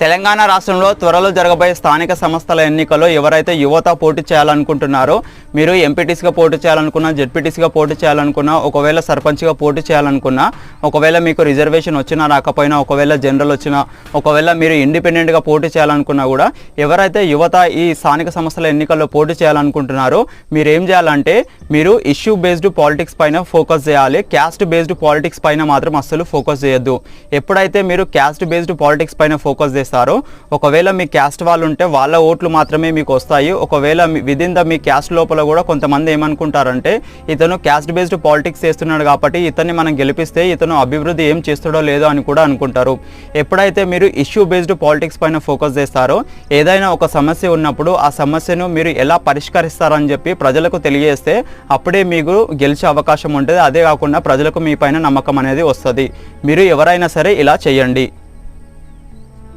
తెలంగాణ రాష్ట్రంలో త్వరలో జరగబోయే స్థానిక సంస్థల ఎన్నికల్లో ఎవరైతే యువత పోటీ చేయాలనుకుంటున్నారో మీరు ఎంపీటీసీగా పోటీ చేయాలనుకున్నా జెడ్పీటీసీగా పోటీ చేయాలనుకున్నా ఒకవేళ సర్పంచ్గా పోటీ చేయాలనుకున్నా ఒకవేళ మీకు రిజర్వేషన్ వచ్చినా రాకపోయినా ఒకవేళ జనరల్ వచ్చినా ఒకవేళ మీరు ఇండిపెండెంట్గా పోటీ చేయాలనుకున్నా కూడా ఎవరైతే యువత ఈ స్థానిక సంస్థల ఎన్నికల్లో పోటీ చేయాలనుకుంటున్నారో మీరు ఏం చేయాలంటే మీరు ఇష్యూ బేస్డ్ పాలిటిక్స్ పైన ఫోకస్ చేయాలి. క్యాస్ట్ బేస్డ్ పాలిటిక్స్ పైన మాత్రం అస్సలు ఫోకస్ చేయొద్దు. ఎప్పుడైతే మీరు క్యాస్ట్ బేస్డ్ పాలిటిక్స్ పైన ఫోకస్ చేస్తారో ఒకవేళ మీ క్యాస్ట్ వాళ్ళు ఉంటే వాళ్ళ ఓట్లు మాత్రమే మీకు వస్తాయి. ఒకవేళ విదిన్ ద మీ క్యాస్ట్ లోపల కూడా కొంతమంది ఏమనుకుంటారంటే ఇతను క్యాస్ట్ బేస్డ్ పాలిటిక్స్ చేస్తున్నాడు కాబట్టి ఇతన్ని మనం గెలిపిస్తే ఇతను అభివృద్ధి ఏం చేస్తాడో లేదో అని కూడా అనుకుంటారు. ఎప్పుడైతే మీరు ఇష్యూ బేస్డ్ పాలిటిక్స్ పైన ఫోకస్ చేస్తారో ఏదైనా ఒక సమస్య ఉన్నప్పుడు ఆ సమస్యను మీరు ఎలా పరిష్కరిస్తారని చెప్పి ప్రజలకు తెలియజేస్తే అప్పుడే మీకు గెలిచే అవకాశం ఉంటుంది. అదే కాకుండా ప్రజలకు మీ పైన నమ్మకం అనేది వస్తుంది. మీరు ఎవరైనా సరే ఇలా చేయండి.